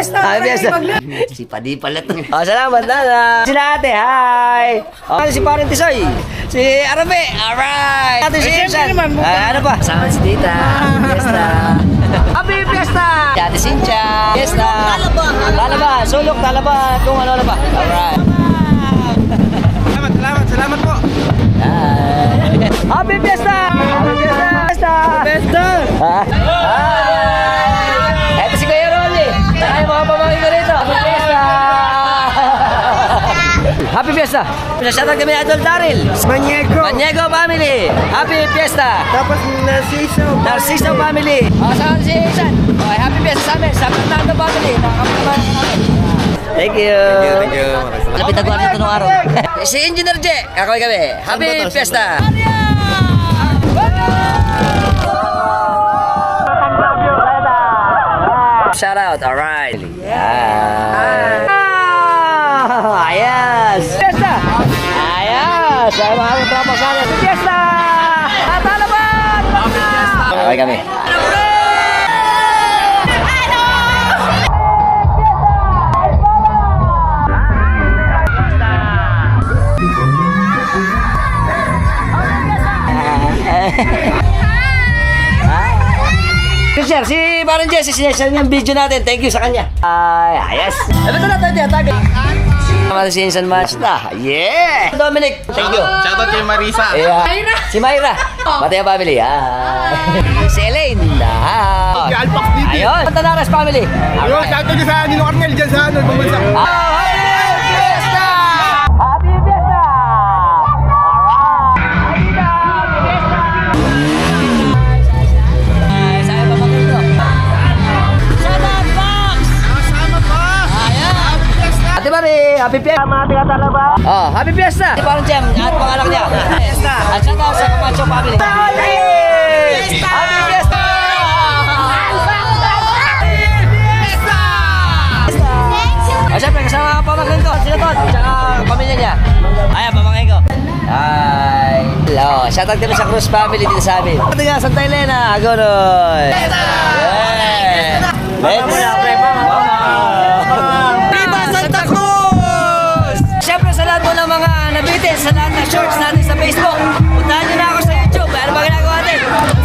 Fiesta! Happy Fiesta. si Padi pala to. Oh, salamat na. Si ate, hi. Oh, si Parang Tisoy. Si Arabe, alright. Ate si mukha. Ah, ano pa? Sama si Tita. Fiesta. Happy Fiesta! Si Ate Cynthia. Fiesta. Talaba. Talaba. Sulok, talaba. Kung ano-ano pa. Alright. Salamat, salamat, salamat po. Hi. Happy Fiesta! Happy Fiesta! Fiesta! Fiesta! Happy Fiesta! Pinasyatak kami Adol Daryl. Maniego. Maniego family. Happy Fiesta! Tapos Narciso. Narciso family. O, saan si Isan? Okay, happy Fiesta sa amin. Sa Fernando family. Nakakapagpapalan namin. Thank you. Thank you. Lapit na nito nung araw. si Engineer J. Kakaway kami. Happy Fiesta! Shout out, alright. Yeah. Ah, yes. Fiesta! Ayos! Ay, mga tropa sa akin. Fiesta! Tatalaban! Okay kami. Sir, si Baron Jesse, sineshare niya ang video natin. Thank you sa kanya. Ay, ayos. Ano ito na tayo, tagay. Mga sinsan match na. Yeah! Dominic, thank you. Shoutout kay Marisa. Yeah. Si Myra. Mataya family. Ah. si Elaine. Ah. Si Alpax TV. Ayun. Tanaras family. Yo, Alright. shoutout nyo sa Nino Arnel dyan sa ano, bumalsa. Ah, Ate Mari, Happy Fiesta! Mga tigatala ba? Oh, Happy Fiesta! Si Parang Jem, at pangalan niya. Fiesta! At shout out sa Camacho family. Happy Fiesta! Happy Fiesta! Ah, syempre, kasama ang pamangkin ko, sila Todd, tsaka pamilya niya. Ayan, pamangkin ko. Hi. Hello. Shoutout din sa Cruz family dito sa amin. Ito nga, Santa Elena, Agonoy. Yeah. Let's mga nabitin sa lahat ng shorts natin sa Facebook. Puntahan nyo na ako sa YouTube. Ano ba ginagawa natin?